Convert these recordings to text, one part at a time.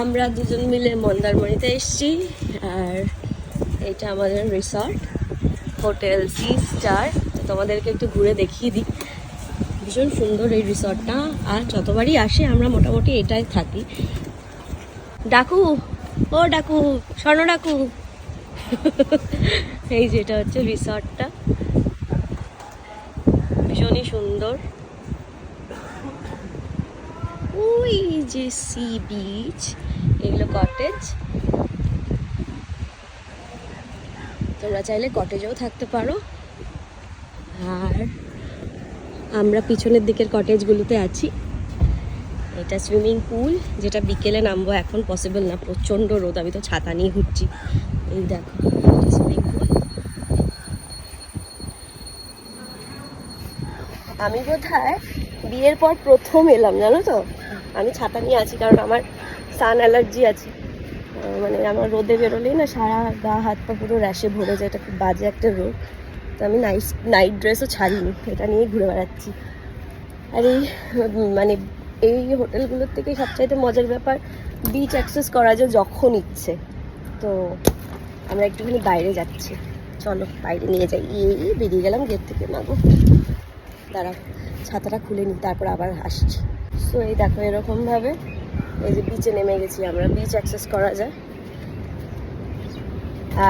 আমরা দুজন মিলে মন্দারমণিতে এসেছি, আর এটা আমাদের রিসর্ট হোটেল সি স্টার তো তোমাদেরকে একটু ঘুরে দেখিয়ে দিই। ভীষণ সুন্দর এই রিসর্টটা আর যতবারই আসে আমরা মোটামুটি এটাই থাকি। ডাকু, ও ডাকু, স্বর্ণ ডাকু। এই যেটা হচ্ছে রিসর্টটা ভীষণই সুন্দর। ওই যে সি বিচ, এগুলো কটেজ তোমরা চাইলে কটেজেও থাকতে পারো। আর আমরা পিছনের দিকের কটেজগুলোতে আছি। এটা সুইমিং পুল যেটা বিকেলে নামবো এখন পসিবল না, প্রচণ্ড রোদ, আমি তো ছাতা নিয়ে ঘুরছি। এই দেখো সুইমিং পুল আমি বোধহয় বিয়ের পর প্রথম এলাম, জানো তো? আমি ছাতা নিয়ে আছি, কারণ আমার সান অ্যালার্জি আছে। মানে আমার রোদে বেরোলেই না সারা গা, হাত পা পুরো র্যাশে ভরে যায়, এটা খুব বাজে একটা রোগ। তো আমি নাইট নাইট ড্রেসও ছাড়িনি, এটা নিয়ে ঘুরে বেড়াচ্ছি। আর এই মানে এই হোটেলগুলোর থেকে সবচাইতে মজার ব্যাপার বিচ অ্যাক্সেস করা যায় যখন ইচ্ছে। তো আমরা একটুখানি বাইরে যাচ্ছি। চলো, বাইরে নিয়ে যাই। এই বেরিয়ে গেলাম গেট থেকে মাগো দাঁড়াও, ছাতাটা খুলে নিই তারপর আবার আসছি। সো এই দেখো এরকমভাবে এই যে বিচে নেমে গেছি আমরা। বিচ অ্যাক্সেস করা যায়।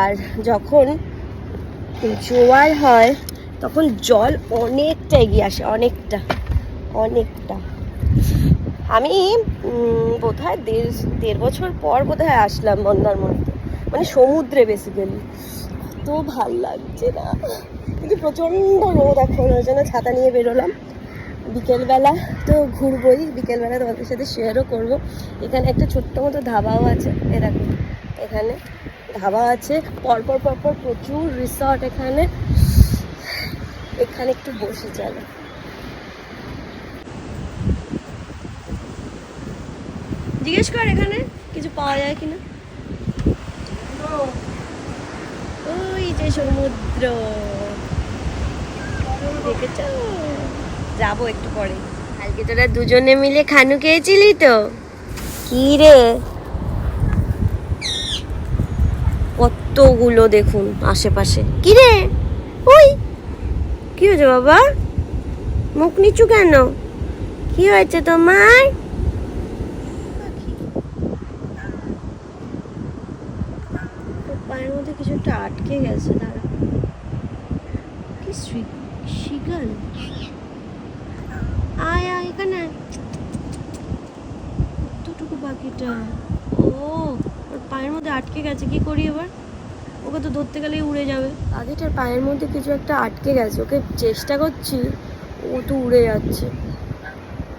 আর যখন জোয়ার হয় তখন জল অনেকটা এগিয়ে আসে অনেকটা অনেকটা। আমি উম, বোধহয় দেড় দেড় বছর পর বোধ হয় আসলাম মন্দারমণিতে। মানে সমুদ্রে বেসিক্যালি তো ভালো লাগছে না। কিন্তু প্রচণ্ড রোদ এখন ওই জন্য ছাতা নিয়ে বেরোলাম। বিকেলবেলা তো ঘুরবোই, বিকেলবেলা তোমাদের সাথে শেয়ারও করব। এখানে একটা ছোট্ট মতো ধাবাও আছে এরকম এখানে ধাবা আছে। পরপর পরপর প্রচুর রিসর্ট এখানে। এখানে একটু বসে চলো। জিজ্ঞেস কর এখানে, কিছু পাওয়া যায় কিনা? ওই যে সমুদ্র। দেখেছ? যাব একটু পরে। কালকে তোরা দুজনে মিলে খানু খেয়েছিলি তো? কি রে? কতগুলো দেখুন আশেপাশে। কি রে? ওই! কি হয়েছে বাবা? মুখ নিচু কেন? কি হয়েছে তোমার? পায়ের মধ্যে কিছু একটা আটকে গেছে দাঁড়া। কি শিগাল বাকিটা ও ওর পায়ের মধ্যে আটকে গেছে কি করি এবার? ওকে তো ধরতে গেলেই উড়ে যাবে। আগেটার পায়ের মধ্যে কিছু একটা আটকে গেছে ওকে চেষ্টা করছি ও তো উড়ে যাচ্ছে।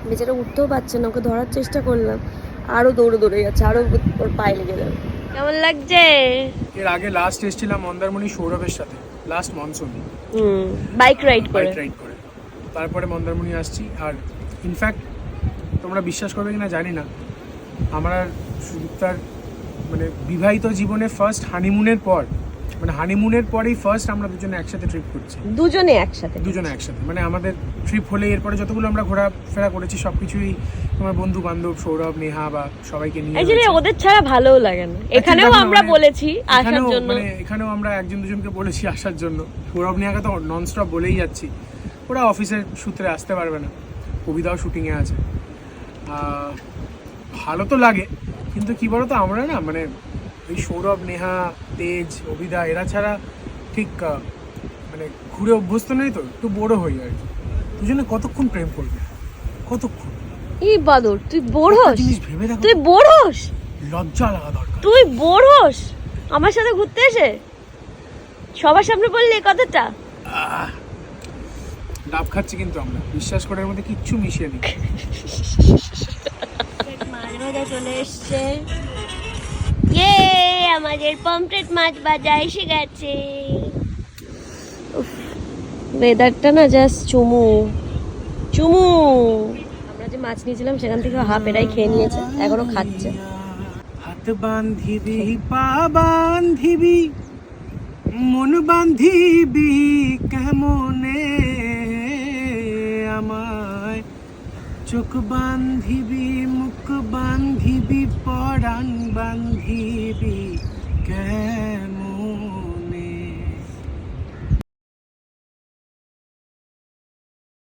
বেচারা উঠতেও পারছে না ওকে ধরার চেষ্টা করলাম আরও দৌড়ে দৌড়ে যাচ্ছে আরও ওর পায়ে লেগে যাবে। কেমন লাগছে? এর আগে লাস্ট এসেছিলাম মন্দারমণি সৌরভের সাথে লাস্ট মনসুন হুম বাইক রাইড করে। বাইক রাইড করে। তারপরে মন্দারমণি আসছি আর ইনফ্যাক্ট তোমরা বিশ্বাস করবে কিনা জানি না আমার সুদীপ্তার মানে বিবাহিত জীবনে ফার্স্ট হানিমুনের পর মানে হানিমুনের পরেই ফার্স্ট আমরা দুজনে একসাথে ট্রিপ করছি। দুজনে একসাথে দুজনে একসাথে। মানে আমাদের ট্রিপ হলে এরপরে যতগুলো আমরা ঘোরাফেরা করেছি সব কিছুই আমার বন্ধু বান্ধব সৌরভ নেহা বা সবাইকে নিয়ে হয়েছে। ওদের ছাড়া ভালোও লাগে না। এখানেও আমরা মানে বলেছি আসার জন্য। মানে এখানেও আমরা একজন দুজনকে বলেছি আসার জন্য। সৌরভ নেহাকে তো নন স্টপ বলেই যাচ্ছি। ওরা অফিসের সূত্রে আসতে পারবে না। কবিতাও শুটিংয়ে আছে। ভালো তো লাগে কিন্তু কি বলতো আমরা না মানে ওই সৌরভ নেহা তেজ অভিদা এরা ছাড়া ঠিক মানে ঘুরে অভ্যস্ত নেই তো একটু বড় হই আর কি। দুজনে কতক্ষণ প্রেম করবে? কতক্ষণ? এই বাদর তুই বড়হস জিনিস ভেবে দেখো। তুই বড়হস লজ্জা লাগা দরকার। তুই বড়হস আমার সাথে ঘুরতে এসে? সবার সামনে বললি এই কথাটা! ডাব খাচ্ছি কিন্তু আমরা। বিশ্বাস করার মধ্যে কিচ্ছু মিশিয়ে নি চলে এসছে। ইয়ে আমাদের পমফ্রেট মাছ ভাজা এসে গেছে। ওয়েদারটা না জাস্ট চুমু। চুমু। আমরা যে মাছ নিয়েছিলাম, সেখান থেকে হাফ এরাই খেয়ে নিয়েছে, এখনও খাচ্ছে। হাত বান্ধিবি পা বান্ধিবি মন বান্ধিবি কেমনে? আমায় চোখ বান্ধিবি মুখ বান্ধিবি পরাণ বান্ধিবি কেন